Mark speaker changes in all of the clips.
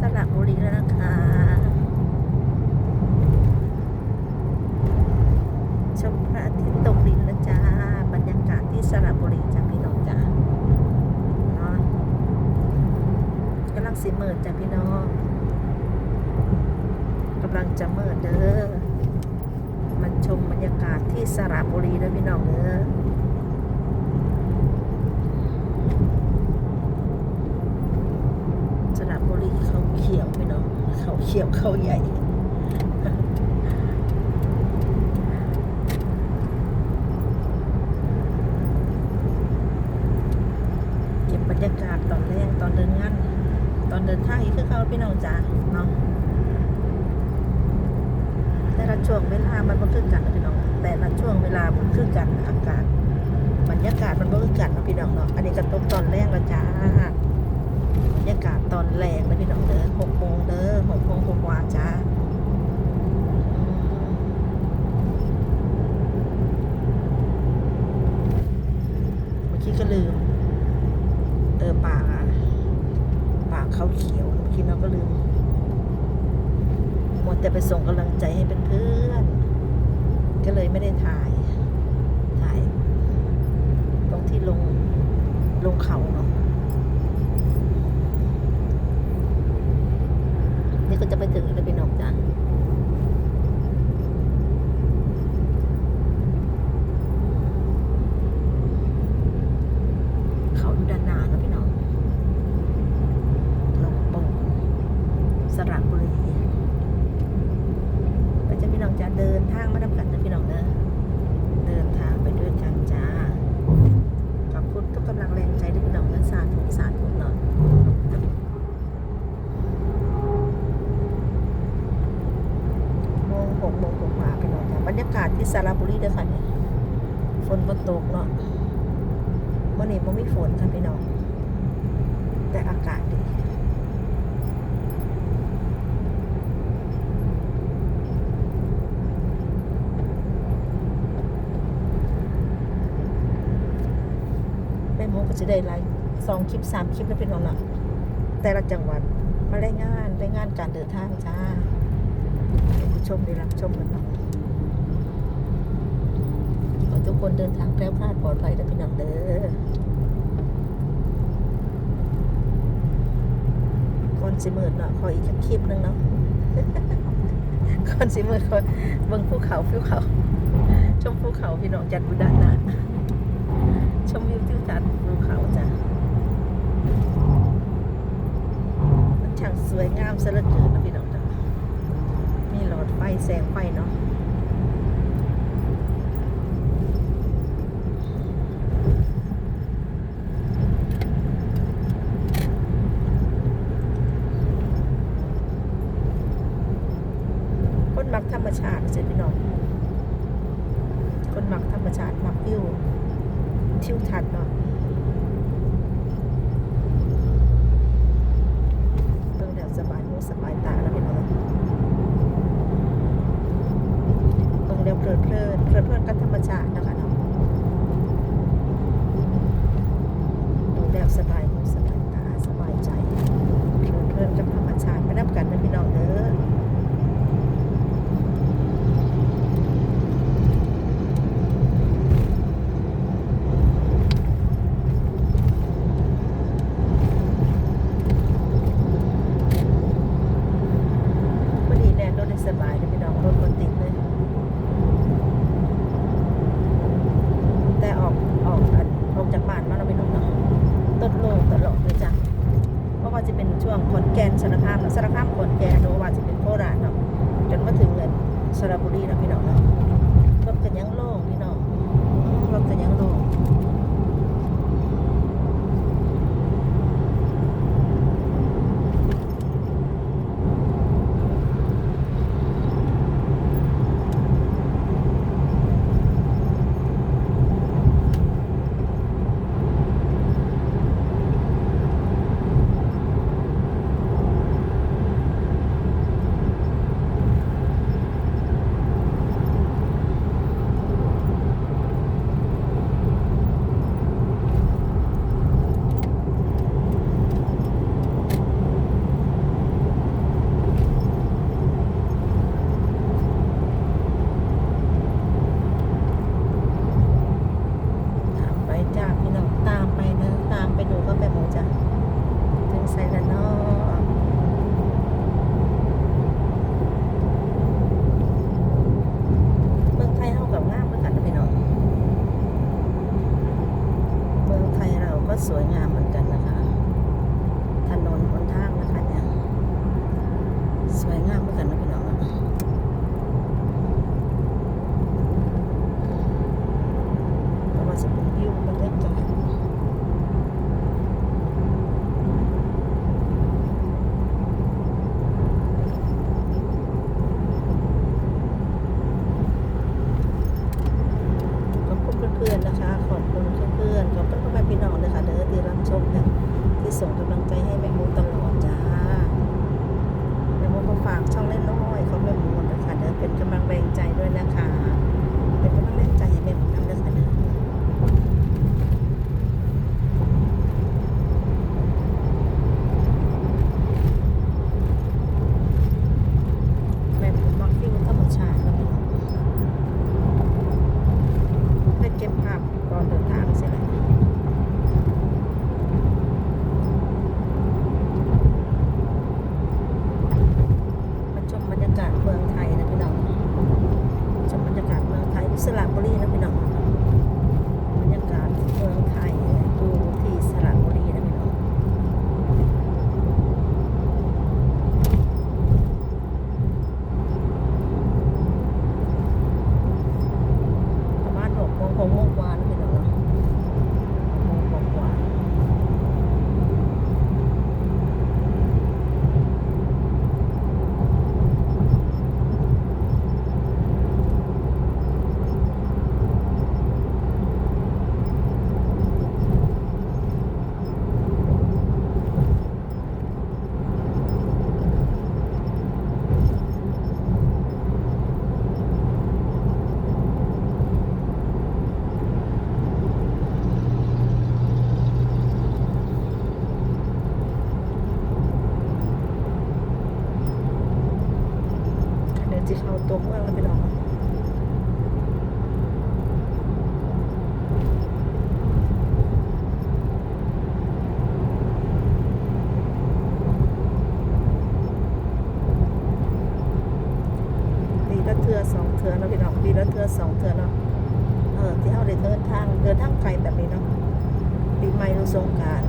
Speaker 1: สระบุรีแล้วนะคะ ชมพระอาทิตย์ตกดินแล้วจ้า บรรยากาศที่สระบุรีจ้าพี่น้องจ้าเนาะกำลังสิเมิดจ้าพี่น้องกำลังจะเมิดเด้อมันชมบรรยากาศที่สระบุรีเด้อพี่น้องเด้อ สระบุรีเขาเขียวพี่น้อง เขาเขียวเขาใหญ่เก็บบรรยากาศตอนแรกตอนเดินงานตอนเดินทางอีกคือเขาพี่น้องจ๋าเนาะแต่ละช่วงเวลามันบ่คือกันนะพี่น้องแต่ละช่วงเวลามันคือกันอากาศบรรยากาศมันบ่คือกันนาะพี่น้องเนาะอันนี้ก็ตกตอนแรกล้วจ้าบรรยากาศตอนแรกนะพี่น้องเด้อหกโมงเด้อหกโมงหกวาจ้าอืมเมื่อกี้ก็ลืม เออป่าป่าเขาเขียวเมื่อกี้เราก็ลืมหมด แต่ไปส่งกำลังใจให้เพื่อนๆก็เลยไม่ได้ถ่ายถ่าย ตรงที่ลง ลงเขาเนาะ นี่ก็จะไปถึงแล้วพี่น้องจ้ะเขาอยู่ด้านหน้านะพี่น้องลงโป่งสระบุรีก็จะพี่น้องจะเดินทางมาดับกันนะพี่น้องเด้อเดินทางไปด้วยกันจ้า ขอบคุณทุกกำลังแรงใจที่พี่น้องเด้อสาธุสาธุเนาะ โมงหกโมงกว่าๆไปหน่อยจ้ะบรรยากาศที่สระบุรีเด้อค่ะเนี่ยฝนบ่ตกเนาะวัน นี้บ่มีฝนค่ะพี่น้อง แต่อากาศดีแม่หมูก็จะได้ไลฟ์สองคลิปสามคลิปแล้วพี่น้องเนาะแต่ละจังหวัดมารายงานรายงานการเดินทางจ้าผู้ชมได้รับชมกันเนาะขอทุกคนเดินทางแคล้วคลาดปลอดภัยนะพี่น้องเด้อก่อน สิมืดเนาะขออีกคลิปหนึงเนาะก่อนสิมืดขอเบิ่งภูเขาภูเขา ชมภูเขาพี่น้องจัดบุดานะชมวิวทิวทัศน์ภูเขาจ้ะมันช่างสวยงามซะเหลือเกินนะพี่น้องจ้ะมีหลอดไฟแสงไฟเนาะคน มักธรรมชาติเสร็จพี่น้องคนมักธรรมชาติมักวิวทิวทัศน์เนาะเบิ่งแล้วสบายหูสบายตาแล้วพี่น้องตรงเรียวเพลิดเพลินเพลิดเพลินกับธรรมชาตินะคะเนาะดูแล้วสบายหูสบายตาสบายใจเพลิดเพลินกับธรรมชาติไม่นับกันนะพี่น้องเด้อพอดีแลนรถได้สบายเลยพี่น้องรถมันติดเลย แต่ออกออกอันออกจากบ้านมาเราไปหนุ่มเนาะต้นโลกตลอดเลยจ้ะเพราะว่าจะเป็นช่วงขอนแก่น สารคามเนาะสารคามขอนแก่นหรือว่าจะเป็นโคราชเนาะจนมาถึงเงินสระบุรีเนาะ สิเขาตัวเมืองแล้วไปหรอสองเทอเนาเออที่เขาได้เดินทาง เดินทางไกลแบบนี้เนาะปีใหม่รู้สงการ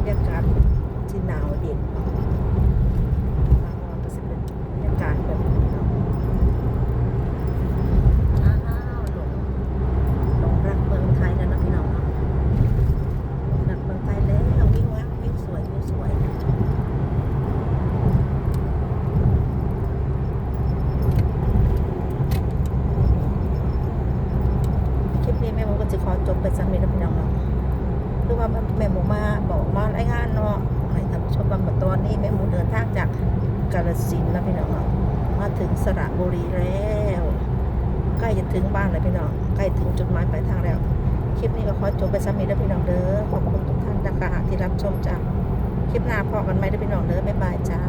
Speaker 1: บรรยากาศที่หนาวเย็น ทางจากกาลสินแล้วพี่น้องมาถึงสระบุรีแล้วใกล้จะถึงบ้านแล้วพี่น้องใกล้ถึงจุดหมายปลายทางแล้ว คลิปนี้ก็ขอจบไปสักนิดแล้วพี่น้องเด้อขอบคุณทุกท่านนะคะที่รับชมจ้ะคลิปหน้าพอกันไหมเด้อพี่น้องเด้อบ๊ายบายจ้า